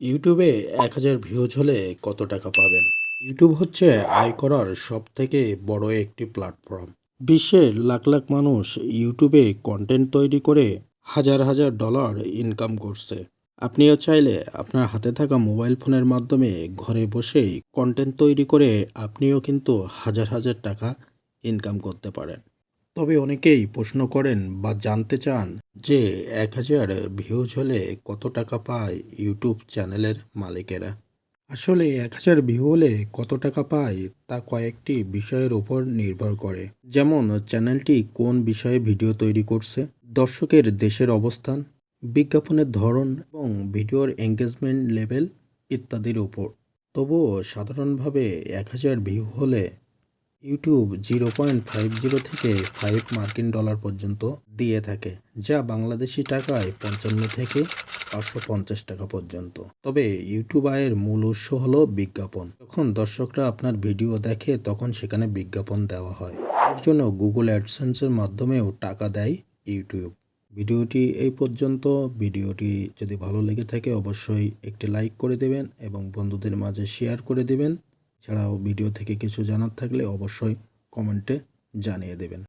ইউটিউবে এক হাজার ভিউজ হলে কত টাকা পাবেন? ইউটিউব হচ্ছে আয় করার সব থেকে বড় একটি প্ল্যাটফর্ম বিশ্বের লাখ লাখ মানুষ ইউটিউবে কন্টেন্ট তৈরি করে হাজার হাজার ডলার ইনকাম করছে। আপনিও চাইলে আপনার হাতে থাকা মোবাইল ফোনের মাধ্যমে ঘরে বসেই কন্টেন্ট তৈরি করে আপনিও কিন্তু হাজার হাজার টাকা ইনকাম করতে পারেন। তবে অনেকেই প্রশ্ন করেন বা জানতে চান যে এক হাজার ভিউজ হলে কত টাকা পায় ইউটিউব চ্যানেলের মালিকেরা? আসলে এক হাজার ভিউ হলে কত টাকা পায় তা কয়েকটি বিষয়ের উপর নির্ভর করে। যেমন, চ্যানেলটি কোন বিষয়ে ভিডিও তৈরি করছে, দর্শকের দেশের অবস্থান, বিজ্ঞাপনের ধরন এবং ভিডিওর এঙ্গেজমেন্ট লেভেল ইত্যাদির উপর। তবুও সাধারণভাবে এক হাজার ভিউ হলে YouTube zero point five zero থেকে ফাইভ মার্কিন ডলার পর্যন্ত দিয়ে থাকে, যা বাংলাদেশি টাকায় পঞ্চান্ন থেকে পাঁচশো পঞ্চাশ টাকা পর্যন্ত। তবে ইউটিউব আয়ের মূল উৎস হলো বিজ্ঞাপন। যখন দর্শকরা আপনার ভিডিও দেখে, তখন সেখানে বিজ্ঞাপন দেওয়া হয়। এর জন্য গুগল অ্যাডসেন্সের মাধ্যমেও টাকা দেয় ইউটিউব। ভিডিওটি এই পর্যন্ত। ভিডিওটি যদি ভালো লেগে থাকে, অবশ্যই একটি লাইক করে দেবেন এবং বন্ধুদের মাঝে শেয়ার করে দেবেন। এছাড়াও ভিডিও থেকে কিছু জানার থাকলে অবশ্যই কমেন্টে জানিয়ে দেবেন।